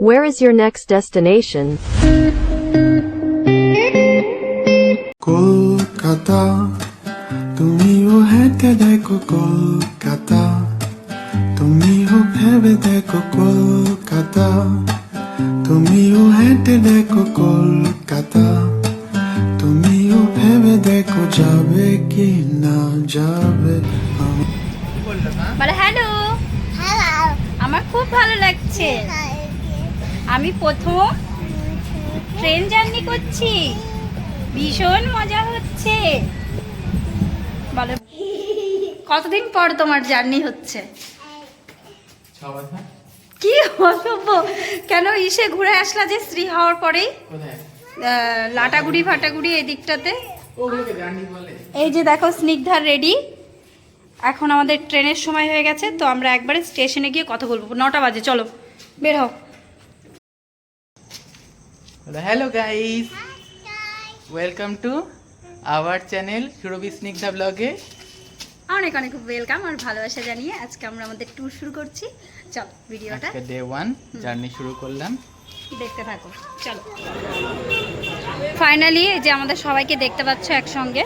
Where is your next destination? Kolkata তুমিও হেঁটে দেখো কলকাতা তুমিও ভেবে দেখো কলকাতা তুমিও হেঁটে দেখো কলকাতা তুমিও ভেবে দেখো যাবে কি না যাবে আমার বলে হ্যালো। হ্যালো আমার খুব ভালো লাগছে। আমি প্রথম ট্রেন জার্নি করছি। ভীষণ মজা হচ্ছে। বলো। কতদিন পর তোমার জার্নি হচ্ছে? কি অসভ্য কেন ইসে ঘুরে আসলা যে শ্রী হওয়ার পরেই? লাটাগুড়ি ফাটাগুড়ি এই দিকটাতে? এই যে দেখো স্নিগ্ধার রেডি। এখন আমাদের ট্রেনের সময় হয়ে গেছে তো আমরা একবারে স্টেশনে গিয়ে কথা বলব। নটা বাজে চলো বের হও। Hello guys welcome to our channel Surabhi Snigdha ব্লগে অনেক অনেক ওয়েলকাম আর ভালোবাসা জানিয়ে আজকে আমরা আমাদের ট্যুর শুরু করছি। চলো ভিডিওটা। আজকে ডে ওয়ান জার্নি শুরু করলাম। দেখতে থাকো চলো। ফাইনালি এই যে আমাদের সবাইকে দেখতে পাচ্ছ একসঙ্গে।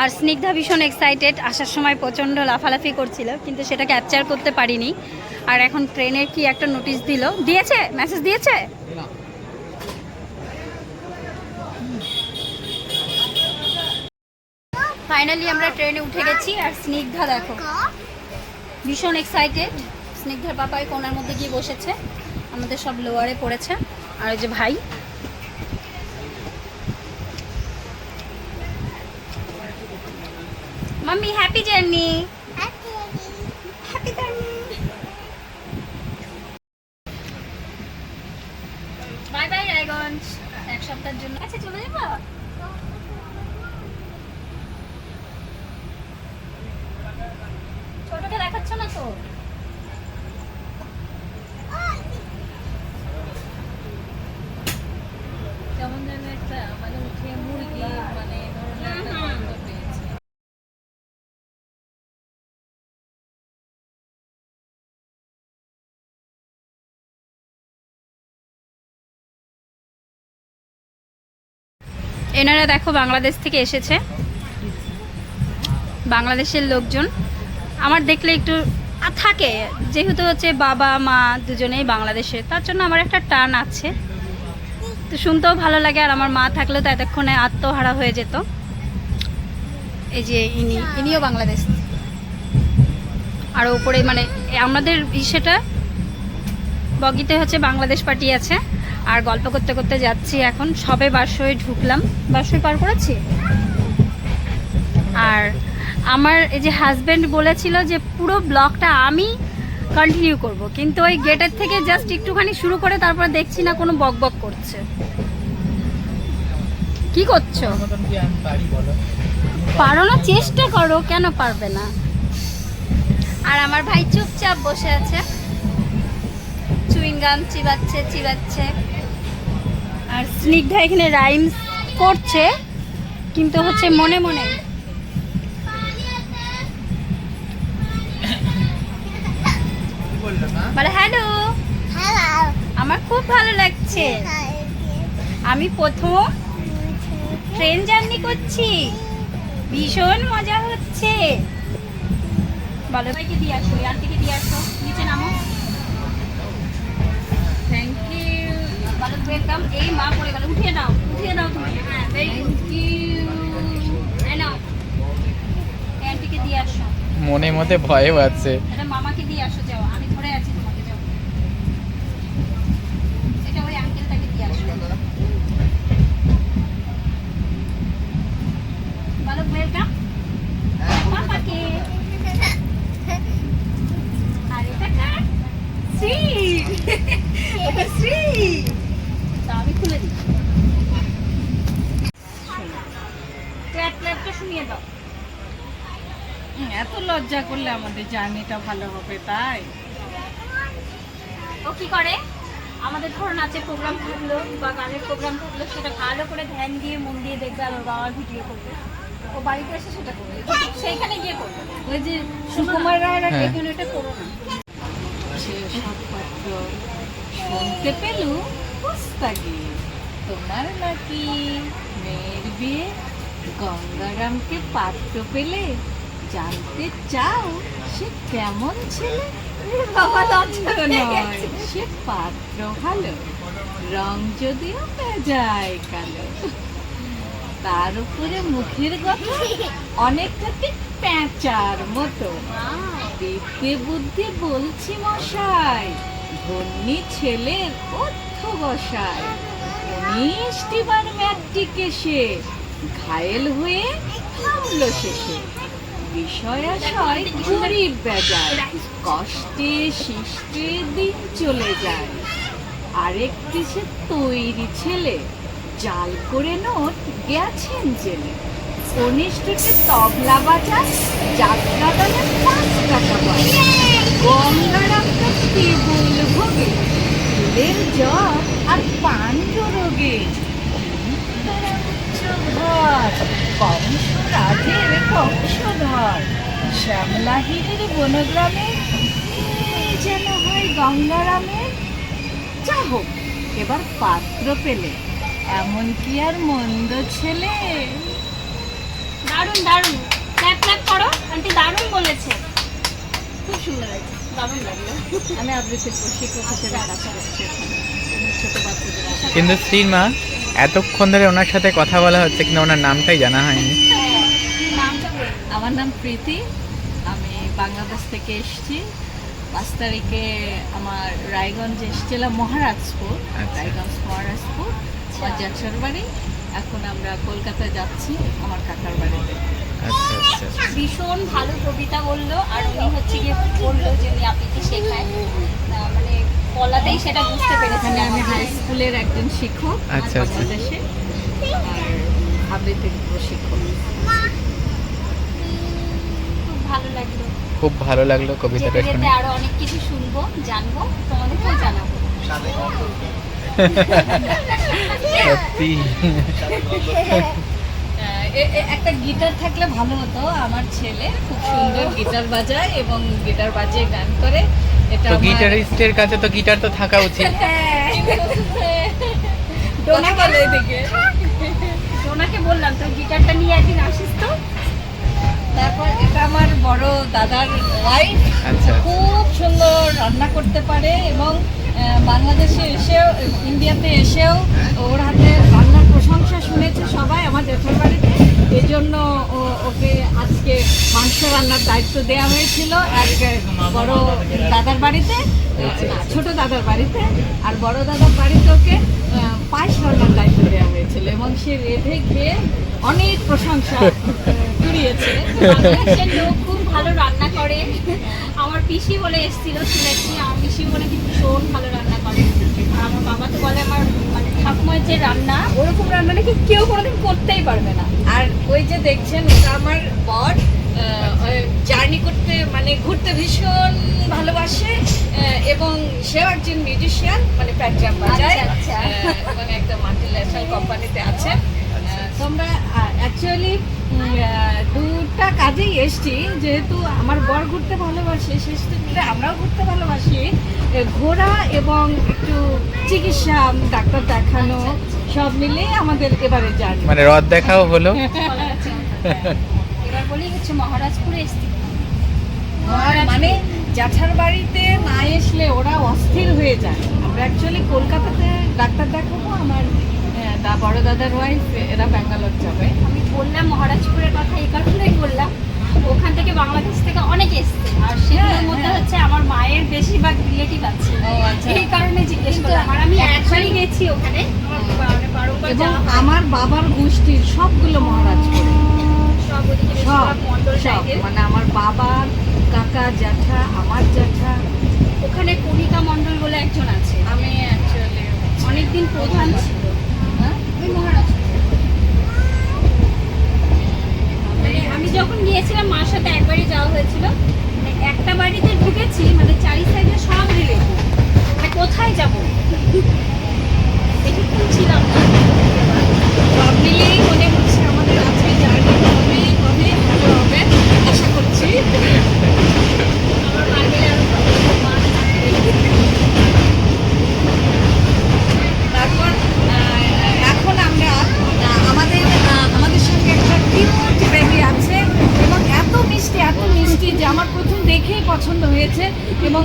আর স্নিগ্ধা ভীষণ এক্সাইটেড আসার সময় প্রচণ্ড লাফালাফি করছিল কিন্তু সেটা ক্যাপচার করতে পারিনি। আর এখন ট্রেনের কি একটা নোটিশ দিল? দিয়েছে? মেসেজ দিয়েছে? ফাইনালি আমরা ট্রেনে উঠে গেছি আর স্নিগ্ধা দেখো। ভীষণ এক্সাইটেড স্নিগ্ধার পাপাই কোনার মধ্যে গিয়ে বসেছে। আমাদের সব লোয়ারে পড়েছে। আর ওই যে ভাই। Mummy happy journey happy journey bye bye Raiganj এক সপ্তাহের জন্য আচ্ছা চলে যাব ছোটকে দেখাচ্ছ না তো কেমন যেন একটা মানে উঠে মুরগি মানে ধরনের এনারা দেখো বাংলাদেশ থেকে এসেছে। বাংলাদেশের লোকজন। আমার দেখলে একটু থাকে। যেহেতু হচ্ছে বাবা মা দুজনেই বাংলাদেশে তার জন্য আমার একটা টান আছে। তো শুনতেও ভালো লাগে, আর আমার মা থাকলেও তো এতক্ষণে আত্মহারা হয়ে যেত। এই যে ইনি, ইনিও বাংলাদেশ। আর ওপরে মানে আমাদের সেটা বগিতে হচ্ছে বাংলাদেশ পার্টি আছে, আর গল্প করতে করতে যাচ্ছি এখন, সবে বাসয়ে ঢুকলাম। বাসয় পার করেছি? আর আমার এই যে হাজব্যান্ড বলেছিল যে পুরো ব্লগটা আমি কন্টিনিউ করব। কিন্তু ওই গেটের থেকে জাস্ট একটুখানি শুরু করে তারপর দেখছি না কোনো বক বক করছে। কি করছ? পারো না, চেষ্টা করো, কেন পারবে না? আর আমার ভাই চুপচাপ বসে আছে। চুইংগাম চিবাচ্ছে চিবাচ্ছে। আর স্নিগ্ধা এখানে রাইমস করছে, কিন্তু হচ্ছে মনে মনে বলল মা বলে হ্যালো। হ্যালো। আমার খুব ভালো লাগছে। আমি প্রথম ট্রেন জার্নি করছি। ভীষণ মজা হচ্ছে। বলো ভাইকে দিয়ে আসো আন্টিকে দিয়ে আসো। নিচে নামো। থ্যাংক ইউ বলো ওয়েলকাম এই মা পড়ে গেল। উঠিয়ে দাও উঠিয়ে দাও তুমি। হ্যাঁ থ্যাংক ইউ এই নাও। আন্টিকে দিয়ে আসো। মনে ভয়ও আছে এটা মামাকে দিয়ে আসো যাও আমি ধরে আছি তোমাকে যাও এটা ওই আঙ্কেলটাকে দিয়ে আসো বলো ওয়েলকাম পাপাকে আর এটা কার শ্রী এটা শ্রী তা আমি খুলে দিই ক্ল্যাপ ক্ল্যাপটা শুনিয়ে দাও এত লজ্জা করলে আমাদের জার্নিটা ভালো হবে তাই? ও কি করে? আমাদের ধরো নাচের প্রোগ্রাম থাকল বা গানের প্রোগ্রাম থাকল সেটা ভালো করে ধ্যান দিয়ে মন দিয়ে দেখবে আর ওর বাবার ভিডিও করবে। ও বাড়িতে এসে সেটা করবে। সেইখানে গিয়ে করবে। ওই যে সুকুমার রায়ের হ্যাঁ। এখানে এটা করো না। সে সব পাত্র শুনতে পেলু পুস্তাগি তোমার নাকি মেয়ের বিয়ে? গঙ্গারামকে পাত্র পেলে জানতে চাও সে কেমন ছেলে? বাবা লজ্জা নয় সে পাত্র ভালো। রং যদিও যায় কালো। তার উপরে মুখের কথা অনেকটা ঠিক প্যাঁচার মতো। বিদ্যে বুদ্ধি বলছি মশাই ধন্যী ছেলের অর্থ বসায় উনিশটিবার ম্যাট্রিকে সে ঘায়েল হয়ে থামলো শেষে। বিষয়াশয় গরিব বেজায়, কষ্টে শিষ্টে দিন চলে যায়। আরেকটি সে তৈরি ছেলে, জাল করে নোট গেছেন জেলে। কনিষ্ঠকে তবলা বাজায় যাত্রা দলে পাঁচ টাকা পায় টেবুল ভোগে, ফুলের আর পাণ্ড রোগে ঘর কংস রাধের বংশধর। শ্যামলাহিরের বনগ্রামে যেন হয় গঙ্গারামের। যা হোক এবার পাত্র পেলে। এমন কি আর মন্দ ছেলে। দারুণ দারুণ। ক্ল্যাপ ক্ল্যাপ করো। আন্টি দারুণ বলেছে। খুব সুন্দর হয়েছে দারুণ লাগল। আমি আবৃত্তির প্রশিক্ষক হিসেবে কাজ করছি। কিন্তু স্ত্রীর মা এতক্ষণ ধরে ওনার সাথে কথা বলা হচ্ছে কিন্তু ওনার নামটাই জানা হয়নি। আমার নাম প্রীতি। আমি বাংলাদেশ থেকে এসেছি। পাঁচ তারিখে আমার রায়গঞ্জ এসেছিলাম মহারাজপুর আচ্ছা। রায়গঞ্জ মহারাজপুর আমার জ্যাঠার বাড়ি। এখন আমরা কলকাতা যাচ্ছি আমার কাকার বাড়িতে আচ্ছা আচ্ছা ভীষণ ভালো কবিতা বলল আর উনি হচ্ছে গিয়ে বলল যে উনি আবৃত্তি শেখায়। মানে বলাতেই সেটা বুঝতে পেরেছি আমি হাই স্কুলের একজন শিক্ষক আচ্ছা, আচ্ছা। বাংলাদেশে আর আবৃত্তির প্রশিক্ষক খুব ভালো লাগল। খুব ভালো লাগল কবিতাটা শুনে। আরও অনেক কিছু শুনব জানব তোমাদেরকেও জানাব। সত্যি। একটা গিটার থাকলে ভালো হতো। আমার ছেলে খুব সুন্দর গিটার বাজায় এবং গিটার বাজিয়ে গান করে। তো গিটারিস্টের কাছে তো গিটার তো থাকা উচিত। ডোনা বলো এদিকে? ওনাকে বললাম তো গিটারটা নিয়ে একদিন আসিস তো? তারপর এটা আমার বড় দাদার ওয়াইফ আচ্ছা। খুব সুন্দর রান্না করতে পারে এবং বাংলাদেশে এসেও ইন্ডিয়াতে এসেও ওর হাতে রান্নার প্রশংসা শুনেছে সবাই। আমার জেঠার বাড়িতে এই জন্য ও- ওকে আজকে মাংস রান্নার দায়িত্ব দেওয়া হয়েছিল এক বড় দাদার বাড়িতে, ছোট দাদার বাড়িতে, আর বড় দাদার বাড়িতে ওকে পায়েস রান্নার দায়িত্ব দেওয়া হয়েছিল এবং সে রেঁধে খেয়ে অনেক প্রশংসা কুড়িয়েছে। লোক খুব ভালো রান্না করে। আমার পিসি বলে এসেছিল শুনেছি, আমার পিসি বলে কি ভীষণ ভালো রান্না করে। আমার বাবা তো বলে আমার ঠাকুমার যে রান্না ওরকম রান্না নাকি কেউ কোনোদিন করতেই পারবে না। আর ওই যে দেখছেন ওটা আমার বর জার্নি করতে মানে ঘুরতে ভীষণ ভালোবাসে এবং সেও একজন মিউজিশিয়ান মানে প্যাট্রাম বাজায় এবং একটা মাল্টিন্যাশনাল কোম্পানিতে আছে। আহ, তো আমরা অ্যাকচুয়ালি দুটা কাজেই এসছি। যেহেতু আমার বর ঘুরতে ভালোবাসে সেই সূত্রে আমরাও ঘুরতে ভালোবাসি। ঘোরা এবং একটু চিকিৎসা ডাক্তার দেখানো সব মিলিয়ে আমাদের এবারে জার্নি। মানে রথ দেখাও হলো। এবার বলি হচ্ছে মহারাজপুরে এসেছি। মানে জ্যাঠার বাড়িতে না আসলে ওরা অস্থির হয়ে যায়। আমরা অ্যাকচুয়ালি কলকাতাতে ডাক্তার দেখাবো আমার দা বড় দাদার ওয়াইফ এরা ব্যাঙ্গালোর যাবে। আমি বললাম মহারাজপুরের কথা এই কারণেই বললাম। ওখান থেকে বাংলাদেশ থেকে অনেক এসছে। আর সেগুলোর মধ্যে হচ্ছে আমার মায়ের বেশিরভাগ রিলেটিভ আছে। আচ্ছা। এই কারণে জিজ্ঞেস করলাম। আর আমি একবারই গেছি ওখানে। আমার মানে এবং আমার বাবার গোষ্ঠীর সবগুলো মহারাজপুরে। মানে আমার বাবার কাকা জ্যাঠা আমার জ্যাঠা। ওখানে কণিকা মন্ডল বলে একজন আছে। আমি অ্যাকচুয়ালি অনেকদিন প্রধান ছিল হ্যাঁ ওই মহারাজপুর মানে আমি যখন গিয়েছিলাম মার সাথে একবারই যাওয়া হয়েছিল মানে একটা বাড়িতে ঢুকেছি মানে চারি সাইডে সব রিলেটিভ মানে কোথায় যাব বেশিক্ষণ ছিলাম না সব মিলিয়েই মনে হচ্ছে আমাদের আজকে জার্নি হবে হবে ভালো হবে আশা করছি আমার মা গেলে আরও ভালো। মা থাকলে। হয়েছে এবং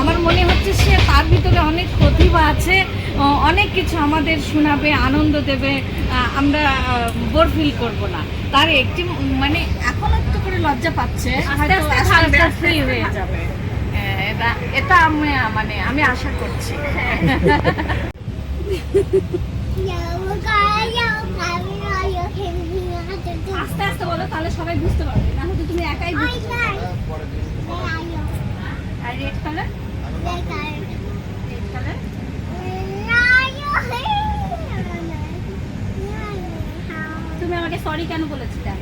আমার মনে হচ্ছে সে তার ভিতরে অনেক প্রতিভা আছে অনেক কিছু আমাদের শোনাবে আনন্দ দেবে আমরা বোর ফিল করব না। তার একটি মানে এখন একটু করে লজ্জা পাচ্ছে ফ্রি হয়ে যাবে। হ্যাঁ, এটা এটা আমি মানে আমি আশা করছি। আস্তে আস্তে বলো তাহলে সবাই বুঝতে পারবে। না হয়তো তুমি একাই বুঝতে পারবে। আর রেড কালার রেড কালার তুমি আমাকে সরি কেন বলেছিলে?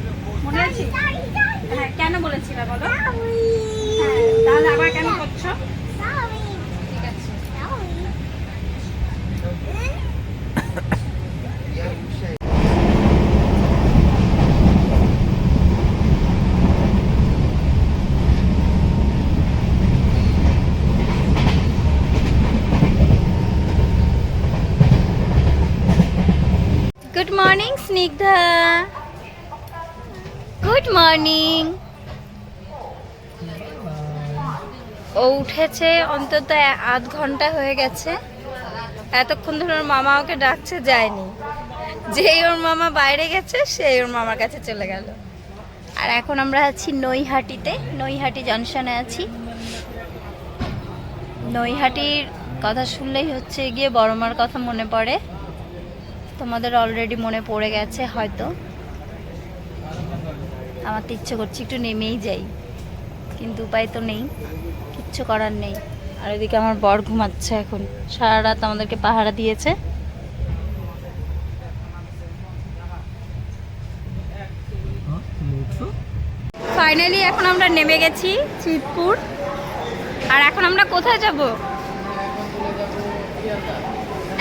মনে আছে? হ্যাঁ কেন বলেছিলে বলো? হ্যাঁ, তাহলে আবার কেন করছ? স্নিগ্ধা গুড মর্নিং ও উঠেছে, অন্তত আধ ঘণ্টা হয়ে গেছে। এতক্ষণ ধরে ওর মামা ওকে ডাকছে, যায়নি। যেই ওর মামা বাইরে গেছে, সেই ওর মামার কাছে চলে গেল। আর এখন আমরা আছি নৈহাটিতে, নৈহাটি জংশনে আছি। নৈহাটির কথা শুনলেই হচ্ছে গিয়ে বড় মার কথা মনে পড়ে। তোমাদের অলরেডি মনে পড়ে গেছে হয়তো। আমার তো ইচ্ছে করছে একটু নেমেই যাই। কিন্তু উপায় তো নেই, কিচ্ছু করার নেই। আর এদিকে আমার বর ঘুমাচ্ছে এখন। সারা রাত আমাদেরকে পাহারা দিয়েছে। ফাইনালি এখন আমরা নেমে গেছি চিতপুর। আর এখন আমরা কোথায় যাব?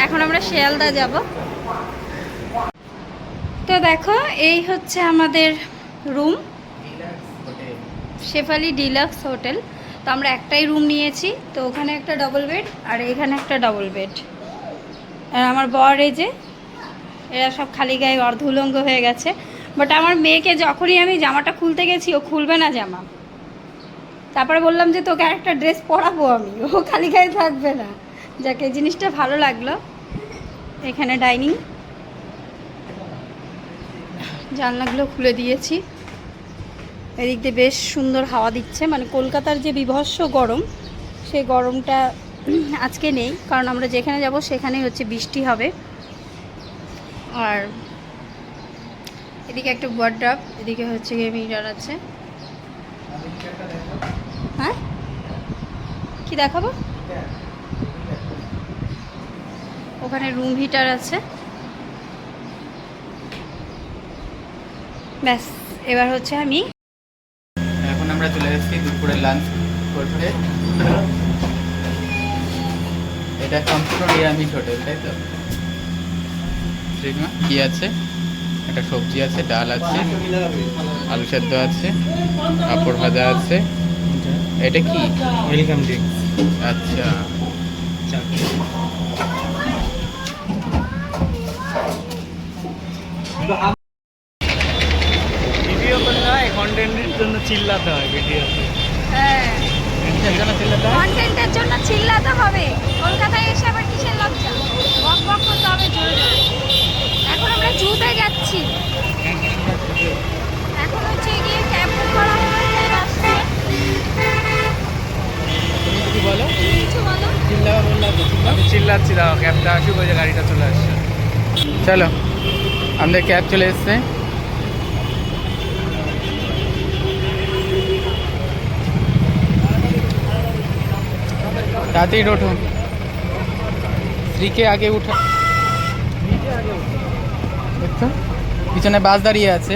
এখন আমরা শিয়ালদা যাব। তো দেখো, এই হচ্ছে আমাদের রুম শেফালি ডিলাক্স হোটেল তো আমরা একটাই রুম নিয়েছি, তো ওখানে একটা ডবল বেড আর এখানে একটা ডবল বেড আর আমার বর এই যে, এরা সব খালি গায়ে অর্ধুলঙ্গ হয়ে গেছে। বাট আমার মেয়েকে যখনই আমি জামাটা খুলতে গেছি, ও খুলবে না জামা। তারপরে বললাম যে তোকে একটা ড্রেস পরাবো আমি। ও খালি গায়ে থাকবে না। যাকে জিনিসটা ভালো লাগল। এখানে ডাইনিং জানলাগুলো খুলে দিয়েছি। এদিক দিয়ে বেশ সুন্দর হাওয়া দিচ্ছে। মানে কলকাতার যে বিভৎস গরম, সেই গরমটা আজকে নেই। কারণ আমরা যেখানে যাব, সেখানেই হচ্ছে বৃষ্টি হবে। আর এদিকে একটা ওয়ার্ড্রাপ এদিকে হচ্ছে গিয়ে মিরার আছে। হ্যাঁ? কি দেখাবো? ওখানে রুম হিটার আছে। ব্যাস এবার হচ্ছে আমি এখন আমরা চলে এসেছি দুপুরে লাঞ্চ করতে। এটা সম্পূর্ণ নিরামিষ হোটেল তাই তো? শ্রীমা কি আছে? একটা সবজি আছে ডাল আছে আলু সেদ্ধ আছে পাঁপড় ভাজা আছে। এটা কি? ওয়েলকাম ড্রিঙ্ক আচ্ছা। কন্টেন্টের জন্য চিল্লাতে হয় ভিডিওতে হ্যাঁ। জন্য ছেলেটা কন্টেন্টের জন্য চিল্লাতে হবে। কলকাতায় এসে আবার কিসের লজ্জা? বক বক করতে হবে জোরে জোরে। এখন আমরা জুতে যাচ্ছি। এখন হচ্ছে গিয়ে ক্যাব বুক করা বলো। আমি চিল্লাচ্ছি দাও ক্যাবটা আসুক ওই যে গাড়িটা চলে আসছে। চলো আমাদের ক্যাব চলে এসছে। তাড়াতাড়ি ওঠো স্ত্রীকে আগে উঠা পিছনে বাস দাঁড়িয়ে আছে।